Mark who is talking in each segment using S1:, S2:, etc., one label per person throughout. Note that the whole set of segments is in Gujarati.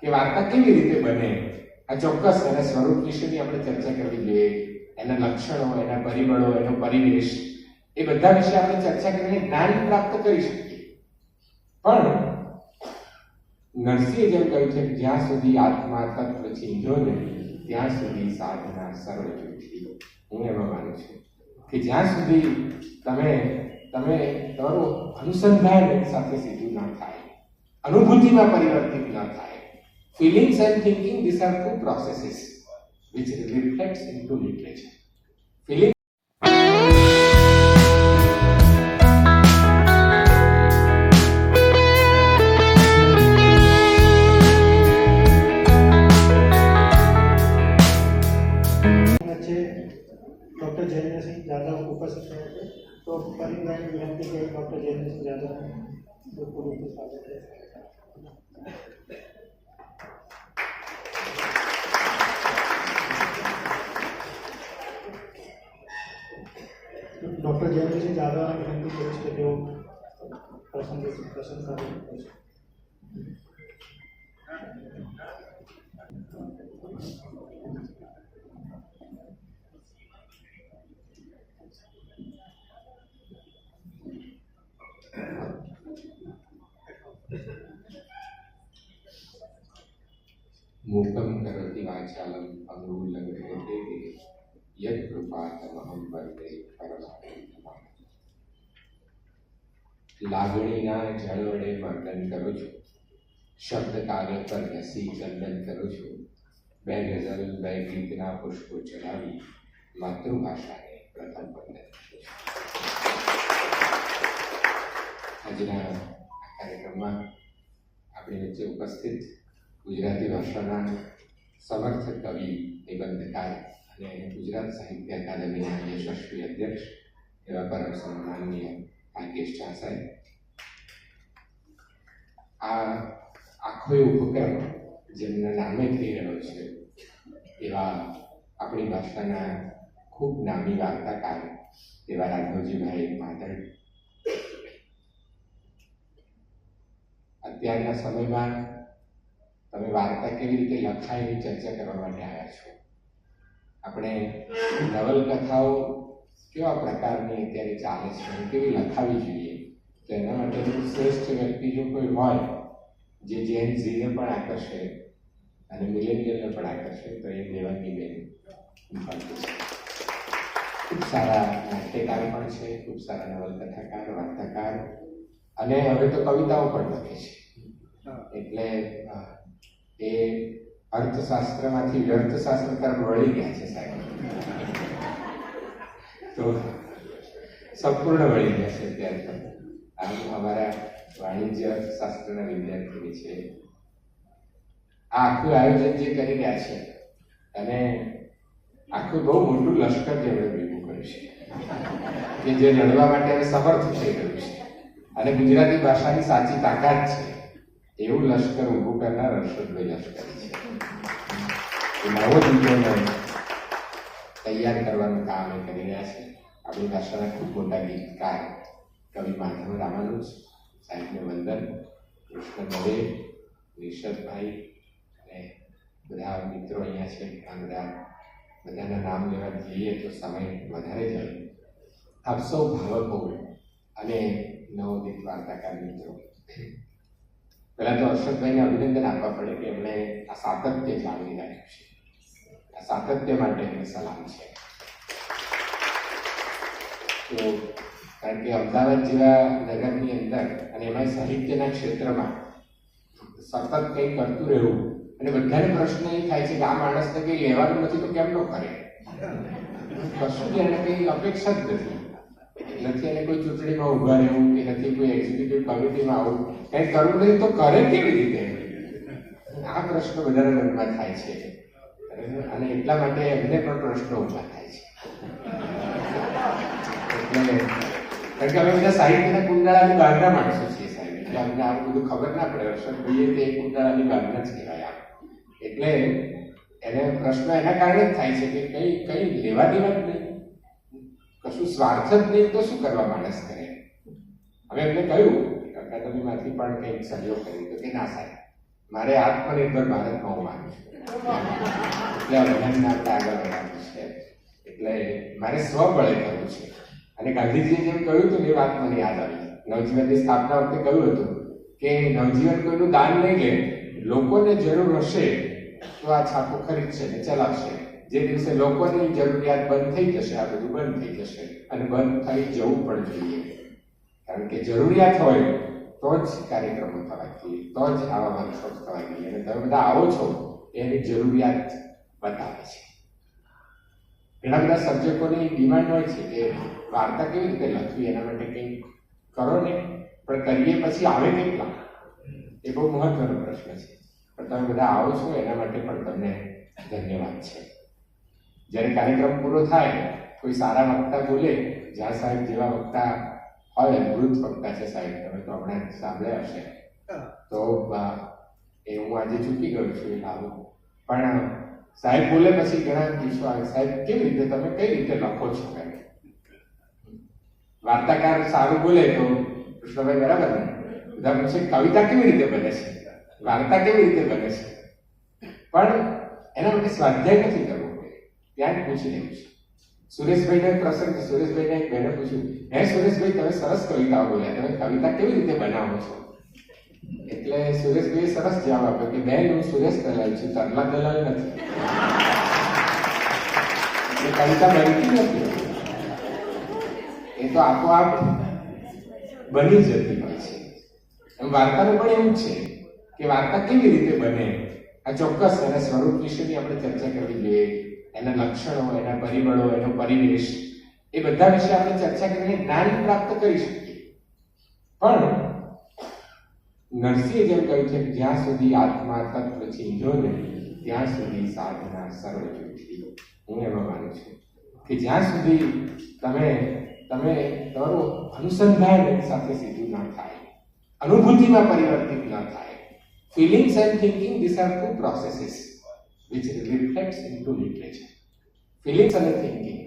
S1: કે વાર્તા કેવી રીતે બને? આ ચોક્કસ એના સ્વરૂપ વિશેની આપણે ચર્ચા કરવી જોઈએ. એના લક્ષણો, એના પરિબળો, એનો પરિવેશ, એ બધા વિશે આપણે ચર્ચા કરીને જ્ઞાન પ્રાપ્ત કરી શકીએ. પણ નરસિંહે જેમ કહ્યું છે જ્યાં સુધી આત્મા તત્વ ચીંધો નહીં, ત્યાં સુધી સાધના સરળ નથી હું એમાં માનું છું કે જ્યાં સુધી તમે તમે તમારું અનુસંધાન સાથે સીધું ના થાય, અનુભૂતિમાં પરિવર્તિત ના થાય Feelings and thinking, these are two processes which reflects into literature. મૂકમ કરોતિ વાચાલમ અંગુલંઘ્યતે યદ કૃપાતમહં વંદે પરમાત્મા લાગણીના જળ વડે વર્તન કરું છું શબ્દ કાગળ પર ઘસી ચંદન કરું છું બે ગઝલ બે ગીતના પુષ્પો ચડાવી માતૃભાષાને પ્રથમ વંદન આજના કાર્યક્રમમાં આપણી વચ્ચે ઉપસ્થિત ગુજરાતી ભાષાના સમર્થ કવિ નિબંધકાર અને ગુજરાત સાહિત્ય અકાદમીના યશસ્વી અધ્યક્ષ એવા પરમ સન્માનીય ભાગ્યેશ ઝા સાહેબ. આ આખો એ ઉપક્રમ જેમના નામે થઈ રહ્યો છે એવા આપણી ભાષાના ખૂબ નામી વાર્તાકાર એવા રાઘવજીભાઈ માધડ અત્યારના સમયમાં તમે વાર્તા કેવી રીતે લખાય એની ચર્ચા કરવા માટે આવ્યા છો? આપણે નવલકથાઓ કેવા પ્રકારની અત્યારે ચાલે છે કેવી લખાવી જોઈએ? તો એના માટેનું શ્રેષ્ઠ વ્યક્તિ જો કોઈ હોય જે જેન ઝીને પણ આકર્ષે અને મિલેનિયલને પણ આકર્ષે તો એ દેવાંગી બેન ખૂબ સારા નાટ્યકાર પણ છે ખૂબ સારા નવલકથાકાર વાર્તાકાર. અને હવે તો કવિતાઓ પણ લખે છે. એટલે એ અર્થશાસ્ત્રમાંથી વ્યર્થશાસ્ત્ર તરફ વળી ગયા છે સાહેબ. તો સંપૂર્ણ વળી ગયા છે અત્યારે તો. આમ અમારા વાણિજ્ય અર્થશાસ્ત્રના વિદ્યાર્થી છે. આ આખું આયોજન જે કરી રહ્યા છે, અને આખું બહુ મોટું લશ્કર જેમણે ભેગું કર્યું છે, કે જે લડવા માટે સમર્થ થઈ ગયું છે. અને ગુજરાતી ભાષાની સાચી તાકાત છે. એવું લશ્કર ઊભું કરનાર હર્ષદભાઈ લશ્કરી છે નવો દીકરોને તૈયાર કરવાનું કામ એ કરી રહ્યા છે આપણી ભાષાના ખૂબ મોટા ગીતકાર કવિ માધવ રામાનુજ સાહેબને વંદન કૃષ્ણ દવે નિષદભાઈ અને બધા મિત્રો અહીંયા છે આ બધા બધાના નામ લેવા જઈએ તો સમય વધારે જાય આપ સૌ ભાવકો અને નવોદિત વાર્તાકાર મિત્રો પહેલા તો હર્ષદભાઈને અભિનંદન આપવા પડે કે એમણે આ સાતત્ય જાળવી રાખ્યું છે. આ સાતત્ય માટે એમને સલામ છે. તો કારણ કે અમદાવાદ જેવા નગરની અંદર અને એમાં સાહિત્યના ક્ષેત્રમાં સતત કંઈ કરતું રહેવું અને બધાને પ્રશ્ન એ થાય છે કે આ માણસને કંઈ લેવાનું નથી તો કેમ ન કરે? કશું જ એને કંઈ અપેક્ષા જ નથી. નથી એને કોઈ ચૂંટણીમાં ઊભા રહેવું કે નથી, કોઈ એક્ઝિક્યુટિવ કમિટીમાં આવવું કંઈ કરવું નથી તો કરે કેવી રીતે? આ પ્રશ્ન વધારે મનમાં થાય છે. અને એટલા માટે એમને પણ પ્રશ્નો ઊભા થાય છે. કારણ કે અમે બધા સાહિત્યના કુંડાળાની બહારના માણસો છીએ સાહેબ. એટલે અમને આવું બધું ખબર ના પડે. હર્ષદભાઈએ તે કુંડાળાની બહારના જ કહેવાય આમ. એટલે એને પ્રશ્ન એના કારણે જ થાય છે કે કઈ કઈ લેવા દેવા નહીં. કશું સ્વાર્થ જ નહીં તો શું કરવા માણસ કરે? હવે એમને કહ્યું અકાદમીમાંથી પણ કંઈક સહયોગ કર્યો તો કે ના સાહેબ, મારે આત્મનિર્ભર ભારતમાં હું માનું એટલે અભિયાનને આગળ વધવાનું છે. એટલે મારે સ્વબળે કરવું છે. અને ગાંધીજીએ જેમ કહ્યું હતું એ વાત મને યાદ આવી. નવજીવનની સ્થાપના વખતે કહ્યું હતું કે નવજીવન કોઈનું દાન નહીં લે, લોકોને જરૂર હશે તો આ છાપું ખરીદશે ને ચલાવશે. જે દિવસે લોકોની જરૂરિયાત બંધ થઈ જશે, આ બધું બંધ થઈ જશે અને બંધ થઈ જવું પણ જોઈએ. કારણ કે જરૂરિયાત હોય તો જ કાર્યક્રમો થવા જોઈએ, તો જ આવા વર્કશોપ થવા જોઈએ. અને તમે બધા આવો છો, એની જરૂરિયાત બતાવે છે. ઘણા બધા સર્જકોની ડિમાન્ડ હોય છે કે વાર્તા કેવી રીતે લખવી, એના માટે કંઈક કરો ને, પણ કરીએ પછી આવે કેટલા? એ બહુ મહત્વનો પ્રશ્ન છે. પણ તમે બધા આવો છો, એના માટે પણ તમને ધન્યવાદ છે. જ્યારે કાર્યક્રમ પૂરો થાય કોઈ સારા વક્તા બોલે જ્યાં સાહેબ જેવા વક્તા હોય અદ્ભુત વક્તા છે સાહેબ તમે તો હમણાં સાંભળ્યા હશે. તો એ હું આજે ચૂકી ગયો છું એ લાવું. પણ સાહેબ બોલે પછી ઘણા કિસ્સો આવે. સાહેબ કેવી રીતે તમે કઈ રીતે લખો છો કઈ વાર્તાકાર સારું બોલે તો કૃષ્ણભાઈ બરાબર ને? બધા પૂછે કવિતા કેવી રીતે બને છે? વાર્તા કેવી રીતે બને છે? પણ એના માટે સ્વાધ્યાય નથી કરવો ત્યાં પૂછી લેવું છે. સુરેશભાઈનો પ્રસંગ સુરેશભાઈને એક બહેને પૂછ્યું. હે સુરેશભાઈ તમે સરસ કવિતા બોલ્યા. તમે કવિતા કેવી રીતે બનાવો છો? એટલે સુરેશભાઈ સરસ જવાબ આપ્યો કે બેન, હું સુરેશ દલાલ છું. તરલા દલાલ નથી. કવિતા બનતી નથી. એ તો આપોઆપ બની જતી હોય છે. એમ વાર્તાનું પણ એવું છે કે વાર્તા કેવી રીતે બને? આ ચોક્કસ અને સ્વરૂપ વિશેની આપણે ચર્ચા એના લક્ષણો, એના પરિબળો, એનો પરિવેશ, એ બધા વિશે આપણે ચર્ચા કરીને જ્ઞાન પ્રાપ્ત કરી શકીએ. પણ નરસિંહે જેમ કહ્યું છે જ્યાં સુધી આત્મા તત્વ ચીંધો નહીં ત્યાં સુધી સાધના સરળ જૂઠી હું એમાં માનું છું કે જ્યાં સુધી તમે તમે તમારું અનુસંધાન સાથે સીધું ના થાય, અનુભૂતિમાં પરિવર્તિત ના થાય feelings and thinking these are two processes which reflects into literature. Feelings અને થિંકિંગ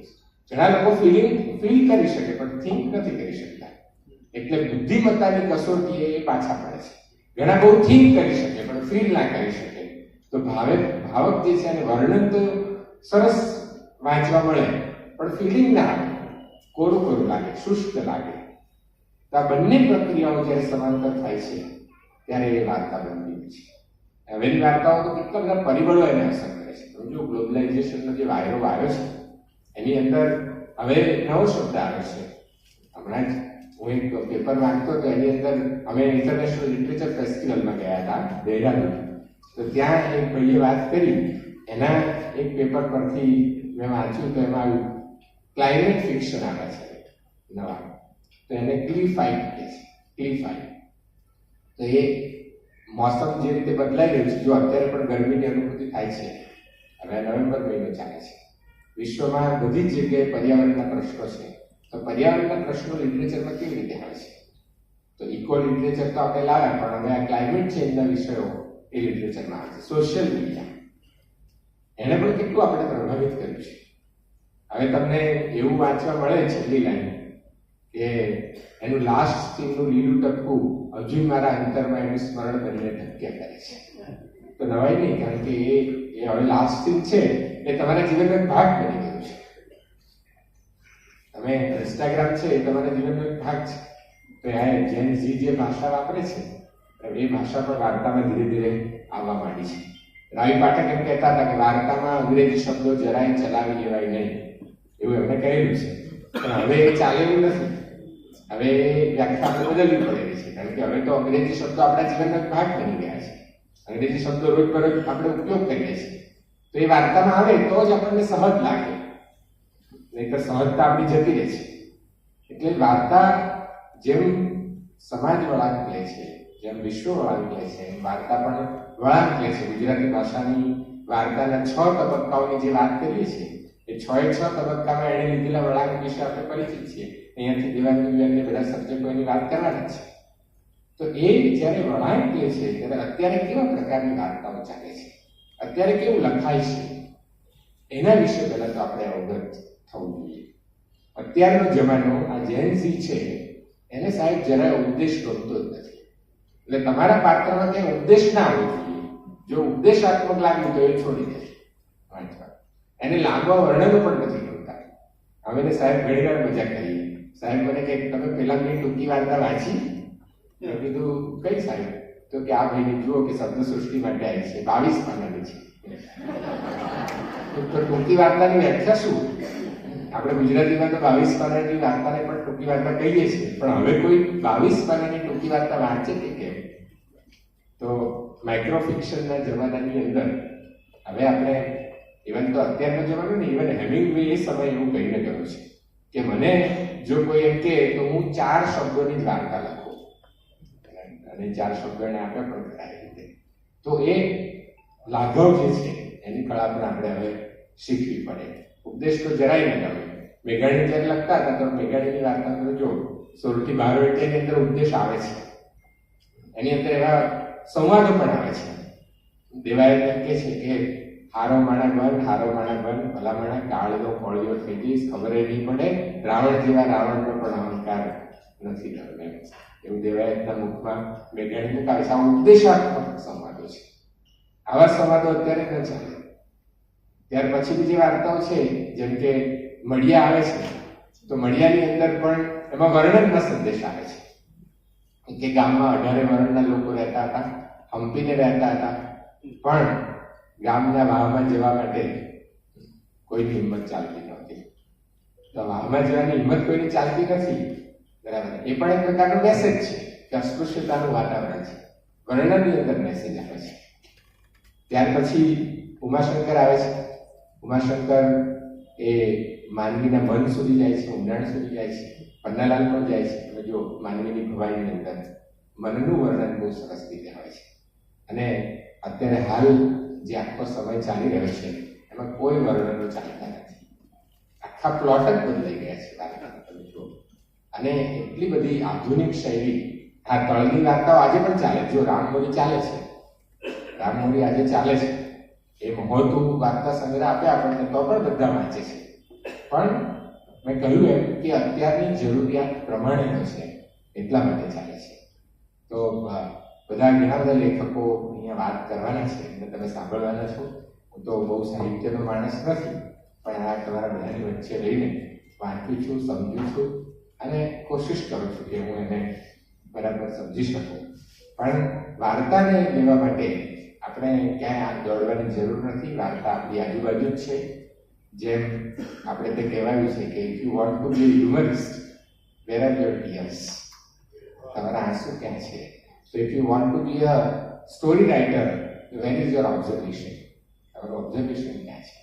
S1: ઘણા લોકો ફિલિંગ ફીલ કરી શકે, પણ થિંક નથી કરી શકતા. એટલે બુદ્ધિમત્તાની કસોટી એ પાછા પડે છે. ઘણા બહુ થિંક કરી શકે, પણ ફીલ ના કરી શકે. તો ભાવે, ભાવક જે છે એને વર્ણન તો સરસ વાંચવા મળે, પણ ફિલિંગ ના આવે. કોરું કોરું લાગે, શુષ્ક લાગે. તો આ બંને પ્રક્રિયાઓ જ્યારે સમાંતર થાય છે, ત્યારે એ વાર્તા બનતી છે. હવેની વાર્તાઓ તો કેટલા બધા પરિબળો એને અસર કરે છે. જો ગ્લોબલાઇઝેશનનો જે વાયરો આવ્યો છે, એની અંદર હવે નવો શબ્દ આવે છે. હમણાં જ હું એક પેપર વાંચતો તો એની અંદર અમે ઇન્ટરનેશનલ લિટરેચર ફેસ્ટિવલમાં ગયા હતા, દહેરાદૂન. તો ત્યાં એક ભાઈએ વાત કરી, એના એક પેપર પરથી મેં વાંચ્યું તો એમાં આવ્યું ક્લાઇમેટ ફિક્શન આવે છે નવા. તો એને ક્લિફાઇટ કહે છે ક્લિફાઇટ તો એ મોસમ જે રીતે બદલાઈ રહ્યું છે, જો અત્યારે પણ ગરમીની અનુભૂતિ થાય છે, હવે નવેમ્બર મહિનો ચાલે છે. વિશ્વમાં બધી જ જગ્યાએ પર્યાવરણના પ્રશ્નો છે. તો પર્યાવરણના પ્રશ્નો લિટરેચરમાં કેવી રીતે આવે છે? તો ઇકો લિટરેચર તો આપણે લાવ્યા, પણ હવે આ ક્લાઇમેટ ચેન્જના વિષયો એ લિટરેચરમાં આવે છે. સોશિયલ મીડિયા એને પણ કેટલું આપણે પ્રભાવિત કર્યું છે. હવે તમને એવું વાંચવા મળે છેલ્લી લાઈન. કે એનું લાસ્ટ સીનનું લીલું ટપકું હજુ મારા અંતરમાં એનું સ્મરણ કરીને ટપક્યા કરે છે. તો નવાય નહીં, કારણ કે એ એ હવે લાસ્ટ સીન છે, એ તમારા જીવનનો એક ભાગ બની ગયો છે. તમે ઇન્સ્ટાગ્રામ છે, એ તમારા જીવનનો એક ભાગ છે. તો આ જેન ઝી જે ભાષા વાપરે છે એ ભાષા પણ વાર્તામાં ધીરે ધીરે આવવા માંડી છે. રાવી પાઠક એમ કહેતા હતા કે વાર્તામાં અંગ્રેજી શબ્દો જરાય ચલાવી લેવાય નહીં. એવું એમણે કહેલું છે. પણ હવે એ ચાલેલું નથી. હવે વ્યાખ્યા આપણે બદલવી પડે છે કારણ કે હવે તો અંગ્રેજી શબ્દો આપણા જીવનનો ભાગ બની ગયા છે અંગ્રેજી શબ્દો રોજ પર આપણે ઉપયોગ કરીએ છીએ તો એ વાર્તામાં આવે તો જ આપણને સહજ લાગે નહીં તો સહજતા આપણી જતી રહે છે એટલે વાર્તા જેમ સમાજ વળાંક લે છે જેમ વિશ્વ વળાંક લે છે વાર્તા પણ વળાંક લે છે ગુજરાતી ભાષાની વાર્તાના છ તબક્કાઓની જે વાત કરીએ છીએ એ છ એ છ તબક્કામાં એણે લીધેલા વળાંક વિશે આપણે પરિચિત છીએ અહીંયાથી દેવાંગ બધા સર્જકો એની વાત કરવાના છે. તો એ જ્યારે વળાંક લે છે, ત્યારે અત્યારે કેવા પ્રકારની વાર્તાઓ ચાલે છે? અત્યારે કેવું લખાય છે? એના વિશે પહેલા તો આપણે અવગત થવું જોઈએ. અત્યારનો જમાનો, આ જેન્સી છે, એને સાહેબ જરાય ઉપદેશ ગમતો જ નથી. એટલે તમારા પાત્રમાં કઈ ઉપદેશ ના આવવો જોઈએ. જો ઉપદેશાત્મક લાગે તો એ છોડી દે. એને લાંબા વર્ણનો પણ નથી ગમતા. હવે સાહેબ ઘણી વાર મજા કરીએ સાહેબ મને કે તમે પેલાની ટૂંકી વાર્તા વાંચી? મેં કીધું કઈ સાહેબ? તો કે આ ભાઈને જુઓ કે શબ્દ સૃષ્ટિ માટે આવી છે બાવીસ પાનાની છે. તો ટૂંકી વાર્તાની વ્યાખ્યા શું? આપણે ગુજરાતીમાં તો બાવીસ પાનાની વાર્તાને પણ ટૂંકી વાર્તા કહીએ છીએ પણ હવે કોઈ બાવીસ પાનાની ટૂંકી વાર્તા વાંચે કે કેમ? તો માઇક્રોફિક્શનના જમાનાની અંદર હવે આપણે ઇવન તો અત્યારનો જમાનો ને ઇવન હેમિંગ એ સમય એવું કહીને ગયું છે કે મને જો કોઈ એમ કે તો હું ચાર શબ્દોની જ વાર્તા લખું. અને ચાર શબ્દોને આપણે પણ કરાય રીતે તો એ લાઘવ જે છે, એની કળા પણ આપણે હવે શીખવી પડે. ઉપદેશ તો જરાય ન ગમે મેઘાણી જ્યારે લખતા હતા, તો મેઘાણીની વાર્તા તો જો સોરઠી બાર એની અંદર ઉપદેશ આવે છે. એની અંદર એવા સંવાદો પણ આવે છે. દેવાયત એમ કે છે કે હારો માણા બન હારો માણા બન ભલા માણા કાળનો કોળિયો થઈ જઈશ ખબર નહીં પડે. રાવણ જેવા રાવણનો પણ અહંકાર નથી રહ્યો એવું દેવાયતના મુખમાં મેઘાણી મુકાવે છે આ ઉપદેશાત્મક સંવાદો છે. આવા સંવાદો અત્યારે ન ચાલે. ત્યાર પછી બીજી વાર્તાઓ છે, જેમ કે મળિયા આવે છે. તો મળિયાની અંદર પણ એમાં વર્ણનના સંદેશ આવે છે. કે ગામમાં અઢારે વર્ણના લોકો રહેતા હતા, હંપીને રહેતા હતા. પણ ગામના વાહમાં જવા માટે કોઈની હિંમત ચાલતી નહોતી. તો વાહમાં જવાની હિંમત કોઈની ચાલતી નથી? બરાબર. એ પણ એક પ્રકારનો મેસેજ છે કે અસ્પૃશ્યતાનું વાતાવરણ છે. વર્ણનની અંદર મેસેજ આવે છે. ત્યાર પછી ઉમાશંકર આવે છે. ઉમાશંકર એ માનવીના મન સુધી જાય છે, ઊંડાણ સુધી જાય છે, પન્નાલાલ પણ જાય છે. તમે જો માનવીની ભવાઈની અંદર મનનું વર્ણન બહુ સરસ રીતે હોય છે. અને અત્યારે હાલ જે આખો સમય ચાલી રહ્યો છે, એમાં કોઈ વર્ણનો ચાલતા નથી. આખા પ્લોટ જ બદલાઈ ગયા છે અને એટલી બધી આધુનિક શૈલી, આ તળની વાર્તાઓ આજે પણ ચાલે જો રામ મૂવી ચાલે છે રામમોરી આજે ચાલે છે. એ મહોતું વાર્તા સંગ્રહ આપે આપણને તો પણ બધા વાંચે છે. પણ મેં કહ્યું એમ કે અત્યારની જરૂરિયાત પ્રમાણેનો છે, એટલા માટે ચાલે છે. તો બધા ઘણા બધા લેખકો અહીંયા વાત કરવાના છે અને તમે સાંભળવાના છો. હું તો બહુ સાહિત્યનો માણસ નથી, પણ આ તમારા બધાની વચ્ચે રહીને વાંચું છું, સમજું છું અને કોશિશ કરું છું કે હું એને બરાબર સમજી શકું. પણ વાર્તાને લેવા માટે આપણે ક્યાંય આ દોડવાની જરૂર નથી. વાર્તા આપણી આજુબાજુ જ છે. જેમ આપણે તે કહેવાયું છે કે if you want to be humorist where are your tears તમારા આંસુ ક્યાં છે? So if you want to be a story writer when is your observation? તમારું ઓબ્ઝર્વેશન ક્યાં છે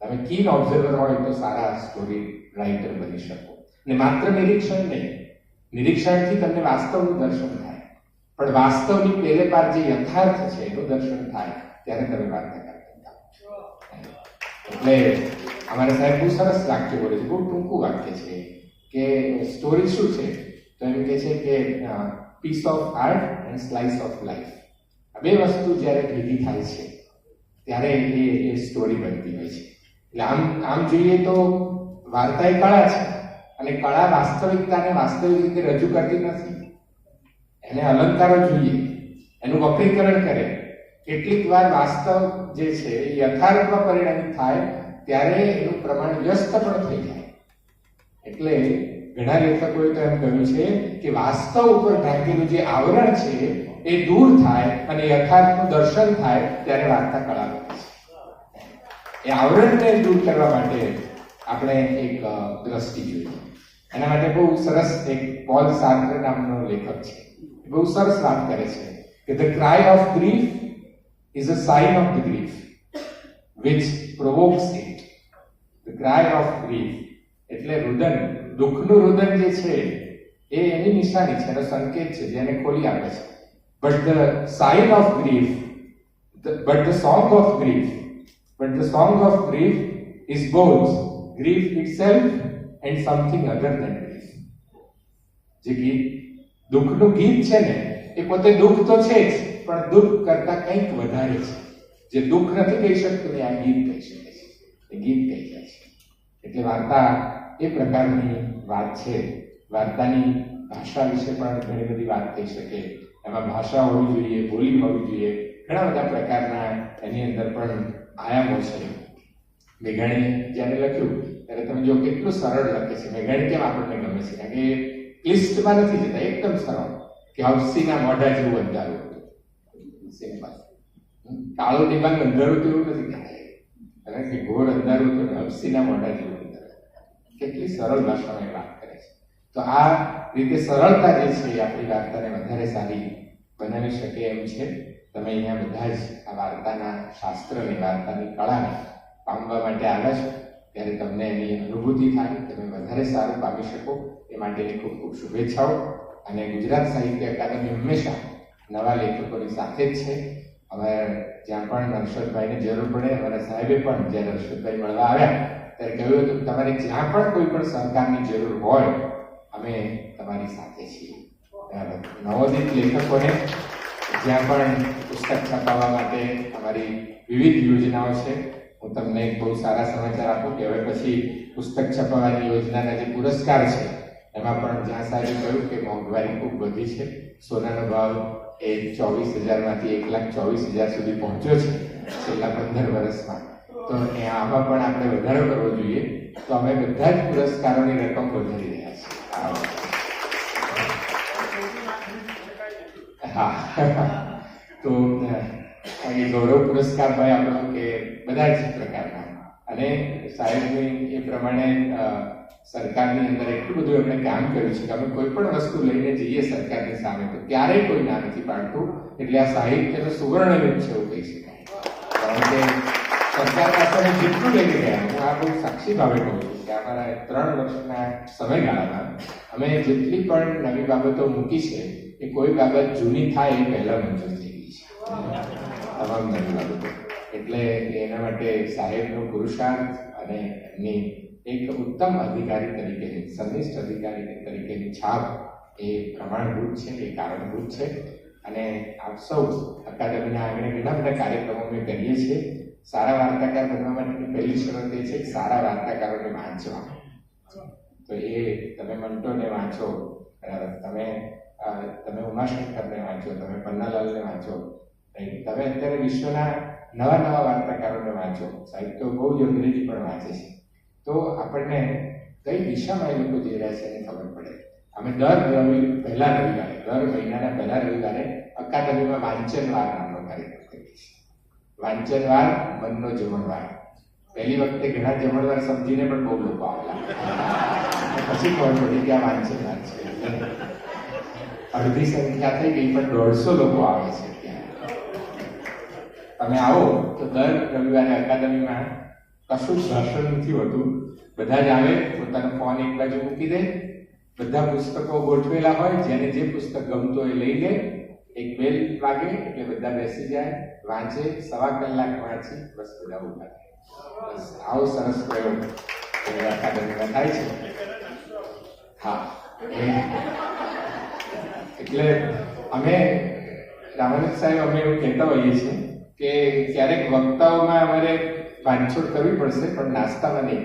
S1: તમે કીન ઓબ્ઝર્વર હોય તો સારા સ્ટોરી રાઇટર બની શકો. ને માત્ર નિરીક્ષણ નહીં, નિરીક્ષણથી તમને વાસ્તવનું દર્શન થાય. પણ વાસ્તવની પેલે પાર જે યથાર્થ છે, એનું દર્શન થાય, ત્યારે તમે વાર્તા કરતા એટલે અમારા સાહેબ બહુ સરસ વાક્ય બોલે છે, બહુ ટૂંકું વાક્ય છે કે સ્ટોરી શું છે? તો એમ કે છે કે piece of art and slice of life આ બે વસ્તુ જ્યારે ભેગી થાય છે, ત્યારે એ એ સ્ટોરી બનતી હોય છે. એટલે આમ આમ જોઈએ તો વાર્તા એ કળા છે, અને કળા વાસ્તવિકતાને વાસ્તવિક રીતે રજૂ કરતી નથી. એને અલંકારો જોઈએ. એનું વક્રીકરણ કરે. કેટલીક વાર વાસ્તવ જે છે એ યથાર્થમાં પરિણમિત થાય, ત્યારે એનું પ્રમાણ વ્યસ્ત પણ થઈ જાય. એટલે ઘણા લેખકોએ તો એમ કહ્યું છે કે વાસ્તવ ઉપર ઢાંકેલું જે આવરણ છે, એ દૂર થાય અને યથાર્થનું દર્શન થાય ત્યારે વાર્તા કળા એ આવરણને દૂર કરવા માટે આપણે એક દ્રષ્ટિ જોઈએ. એના માટે બહુ સરસ એક પોલ સાર્ત્ર નામનો લેખક છે. બહુ સરસ વાત કરે છે કે the cry of grief is a sign of the grief which provokes it the cry of grief એટલે રુદન દુઃખનું રુદન જે છે, એ એની નિશાની છે. એનો સંકેત છે, જેને ખોલી આપે છે. But the sign of grief but the song of grief but the song of grief is both grief itself and something other than grief જે ગીત દુઃખનું ગીત છે ને, એ પોતે દુઃખ તો છે જ, પણ દુઃખ કરતા કંઈક વધારે છે. જે દુઃખ નથી કહી શકતું ને આ ગીત કહી શકે છે. એ ગીત કહી જાય છે. એટલે વાર્તા એ પ્રકારની વાત છે. વાર્તાની ભાષા વિશે પણ ઘણી બધી વાત થઈ શકે. એમાં ભાષા હોવી જોઈએ, બોલી હોવી જોઈએ. ઘણા બધા પ્રકારના એની અંદર પણ આયામો છે. મેઘાણીએ જ્યારે લખ્યું, ત્યારે તમે જો કેટલું સરળ લખે છે. મેઘાણી કેમ આપણને ગમે છે? કારણ કે લિસ્ટમાં નથી જતા. એકદમ સરળ. કે હવસીના મોઢા જેવું અંધારું સિમ્પલ કાળો ડિબાંગ અંધારું તો નથી કારણ કે ઘોર અંધારું તો હવસીના મોઢા જેવું અંધારું કેટલી સરળ ભાષામાં એ વાત કરે છે. તો આ રીતે સરળતા જે છે એ આપણી વાર્તાને વધારે સારી બનાવી શકે એમ છે. તમે અહીંયા બધા જ આ વાર્તાના શાસ્ત્રની, વાર્તાની કળાને પામવા માટે આવ્યા છો. ત્યારે તમને એની અનુભૂતિ થાય, તમે વધારે સારું પામી શકો. એ માટેની ખૂબ ખૂબ શુભેચ્છાઓ. અને ગુજરાત સાહિત્ય અકાદમી હંમેશા નવા લેખકોની સાથે જ છે. હવે જ્યાં પણ હર્ષદભાઈને જરૂર પડે, અમારા સાહેબે પણ જ્યારે હર્ષદભાઈ મળવા આવ્યા ત્યારે કહ્યું હતું તમારે જ્યાં પણ કોઈ પણ સહકારની જરૂર હોય, અમે તમારી સાથે છીએ. નવોદિત લેખકોને જ્યાં પણ પુસ્તક છપાવવા માટે અમારી વિવિધ યોજનાઓ છે, હું તમને એક બહુ સારા સમાચાર આપું કે હવે પછી પુસ્તક છપાવવાની યોજનાના જે પુરસ્કાર છે, એમાં પણ જ્યાં સાહેબે કહ્યું કે મોંઘવારી ખૂબ વધી છે. સોનાનો ભાવ એ ચોવીસ હજારમાંથી એક લાખ ચોવીસ હજાર સુધી પહોંચ્યો છે છેલ્લા પંદર વર્ષમાં. તો એ આમાં પણ આપણે વધારો કરવો જોઈએ. તો અમે બધા જ પુરસ્કારોની રકમ વધારી રહ્યા છીએ. હા. તો એ ગૌરવ પુરસ્કાર ભાઈ આપણો કે બધા જ પ્રકારના. અને સાહેબની એ પ્રમાણે સરકારની અંદર એટલું બધું એમણે કામ કર્યું છે કે અમે કોઈ પણ વસ્તુ લઈને જઈએ સરકારની સામે, તો ક્યારેય કોઈ ના નથી પાડતું. એટલે આ સાહિત્યનો સુવર્ણયુગ છે એવું કહી શકાય. કારણ કે સરકાર પાસે અમે જેટલું લઈને ગયા હું આ બહુ સાક્ષી ભાવે કહું છું કે અમારા ત્રણ વર્ષના સમયગાળામાં અમે જેટલી પણ નવી બાબતો મૂકી છે, એ કોઈ બાબત જૂની થાય એ પહેલા મંજૂર થઈ ગઈ છે. તમામ નવી બાબતો. એટલે એના માટે સાહેબનો પુરુષાર્થ અને એમની એક ઉત્તમ અધિકારી તરીકેની, સંનિષ્ઠ અધિકારી તરીકેની છાપ એ પ્રમાણભૂત છે, એ કારણભૂત છે. અને આપ સૌ અકાદમીના આંગણે ઘણા બધા કાર્યક્રમો અમે કરીએ છીએ. સારા વાર્તાકાર બનવા માટેની પહેલી શરત એ છે કે સારા વાર્તાકારોને વાંચવા. તો એ તમે મંટોને વાંચો તમે તમે ઉમાશંકરને વાંચો, તમે પન્નાલાલને વાંચો? તમે અત્યારે વિશ્વના નવા નવા વાર્તાકારોને વાંચો. સાહિત્ય બહુ જ અંગ્રેજી પણ વાંચે છે. તો આપણને કઈ દિશામાં એ લોકો જઈ રહ્યા છે એની ખબર પડે. અમે દર રવિ, પહેલા રવિવારે, દર મહિનાના પહેલા રવિવારે અકાદમીમાં કરીએ છીએ વાંચનવાર મનનો જમણવાર પહેલી વખતે ઘણા જમણવાર સમજીને પણ બહુ લોકો આવેલા. પછી ખબર પડી કે આ વાંચનવાર છે અડધી સંખ્યા થઈ ગઈ, પણ દોઢસો લોકો આવે છે તમે આવો તો દર રવિવારે અકાદમીમાં કશું ભાષણ નથી હોતું. બધા જ આવે, પોતાનો ફોન એક બાજુ મૂકી દે. બધા પુસ્તકો ગોઠવેલા હોય, જેને જે પુસ્તક ગમતું એ લઈ લે. એક બેલ વાગે એટલે બધા બેસી જાય. વાંચે, સવા કલાક વાંચી, બસ બધા ઊભા બસ આવો સરસ પ્રયોગ. અકાદમીમાં થાય છે. હા. એટલે અમે, રામાનંદ સાહેબ અમે એવું કહેતા હોઈએ છીએ કે ક્યારેક વક્તાઓમાં અમારે બાંધછોડ કરવી પડશે, પણ નાસ્તામાં નહીં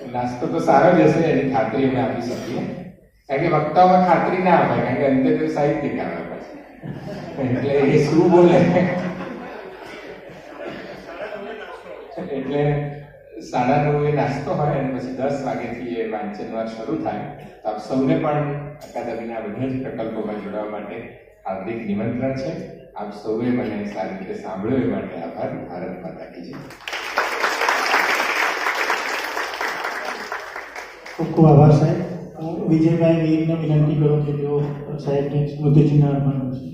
S1: નાસ્તો તો સારો જ હશે, એની ખાતરી અમે આપી શકીએ. કારણ કે વક્તાઓમાં ખાતરી ના અપાય કારણ કે અંતે તો સાહિત્યકાર આવે છે એટલે એ શું બોલે? એટલે સાડા નવે નાસ્તો હોય અને પછી દસ વાગ્યાથી એ વાંચનવાર શરૂ થાય. તો આપ સૌને પણ અકાદમીના બધા જ પ્રકલ્પોમાં જોડાવા માટે હાર્દિક નિમંત્રણ છે. આપ સૌએ મને સારી રીતે સાંભળ્યો એ માટે આભાર. ભારત માતા કી
S2: ખૂબ ખૂબ આભાર સાહેબ. હું વિજયભાઈ વીરને વિનંતી કરું કે તેઓ સાહેબ સ્મૃતિચિહ્ન અર્પણ કરશે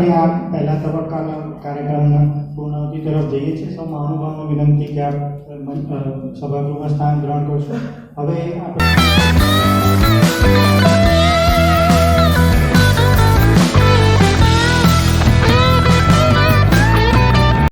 S2: આપણે આ પહેલા તબક્કાના કાર્યક્રમના પૂર્ણાવતિ તરફ જઈએ છીએ. સૌ મહાનુભાવને વિનંતી કે આપ સભાગૃહમાં સ્થાન ગ્રહણ કરશો. હવે આપણે